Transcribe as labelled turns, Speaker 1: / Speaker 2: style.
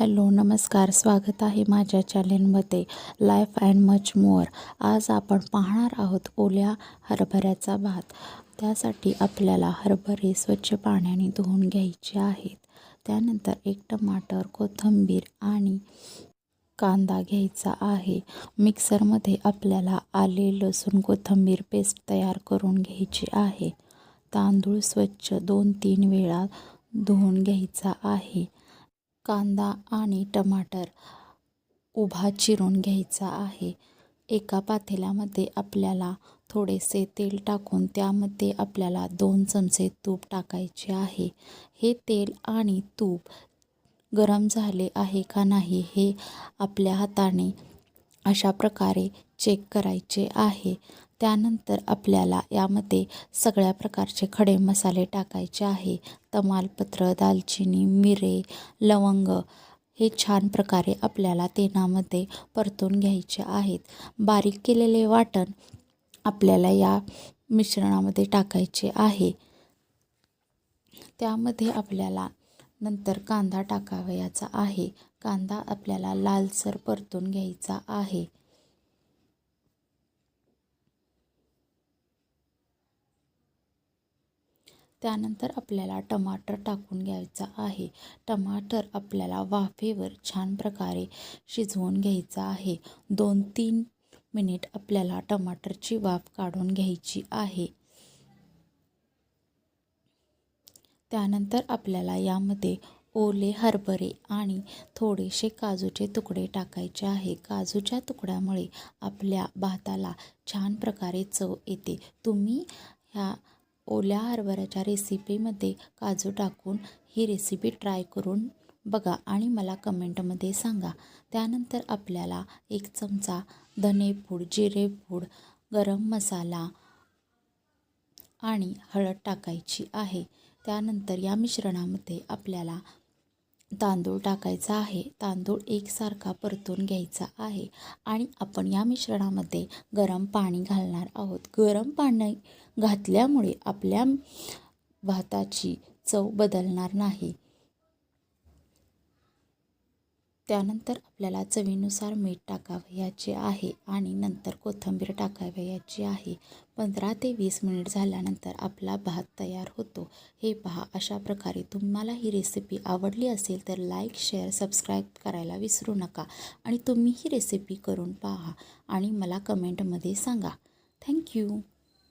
Speaker 1: Hello नमस्कार. स्वागत आहे माझ्या चॅनेलमध्ये लाईफ अँड मच मोअर आज आपण पाहणार आहोत ओल्या हरभऱ्याचा भात. त्यासाठी आपल्याला हरभरे स्वच्छ पाण्याने धुवून घ्यायचे आहेत. त्यानंतर एक टमाटर कोथिंबीर आणि कांदा घ्यायचा आहे. मिक्सरमध्ये आपल्याला आले लसूण कोथिंबीर पेस्ट तयार करून घ्यायची आहे. तांदूळ स्वच्छ दोन तीन वेळा धुवून घ्यायचा आहे. कांदा आणि टमाटर उभा चिरून घ्यायचा आहे. एका पातेल्यामध्ये आपल्याला थोडेसे तेल टाकून त्यामध्ये आपल्याला दोन चमचे तूप टाकायचे आहे. हे तेल आणि तूप गरम झाले आहे का नाही हे आपल्या हाताने अशा प्रकारे चेक करायचे आहे. त्यानंतर आपल्याला यामध्ये सगळ्या प्रकारचे खडे मसाले टाकायचे आहे. तमालपत्र दालचिनी मिरे लवंग हे छान प्रकारे आपल्याला तेलामध्ये परतून घ्यायचे आहेत. बारीक केलेले वाटण आपल्याला या मिश्रणामध्ये टाकायचे आहे. त्यामध्ये आपल्याला नंतर कांदा टाकावयाचा आहे. कांदा आपल्याला लालसर परतून घ्यायचा आहे. त्यानंतर आपल्याला टमाटर टाकून घ्यायचा आहे. टमाटर आपल्याला वाफेवर छान प्रकारे शिजवून घ्यायचा आहे. दोन तीन मिनिट आपल्याला टमाटरची वाफ काढून घ्यायची आहे. त्यानंतर आपल्याला यामध्ये ओले हरभरे आणि थोडेसे काजूचे तुकडे टाकायचे आहे. काजूच्या तुकड्यामुळे आपल्या भाताला छान प्रकारे चव येते. तुम्ही ह्या ओल्या हरभऱ्याच्या रेसिपीमध्ये काजू टाकून ही रेसिपी ट्राय करून बघा आणि मला कमेंटमध्ये सांगा. त्यानंतर आपल्याला एक चमचा धनेपूड जिरेपूड गरम मसाला आणि हळद टाकायची आहे. त्यानंतर या मिश्रणामध्ये आपल्याला तांदूळ टाकायचा आहे. तांदूळ एकसारखा परतून घ्यायचा आहे आणि आपण या मिश्रणामध्ये गरम पाणी घालणार आहोत. गरम पाणी घातल्यामुळे आपल्या भाताची चव बदलणार नाही. त्यानंतर आपल्याला चवीनुसार मीठ टाकावयाचे आहे आणि नंतर कोथिंबीर टाकावयाची आहे. पंधरा ते वीस मिनिट झाल्यानंतर आपला भात तयार होतो. हे पहा अशा प्रकारे तुम्हाला ही रेसिपी आवडली असेल तर लाईक शेअर सबस्क्राईब करायला विसरू नका आणि तुम्ही ही रेसिपी करून पहा आणि मला कमेंटमध्ये सांगा. थँक्यू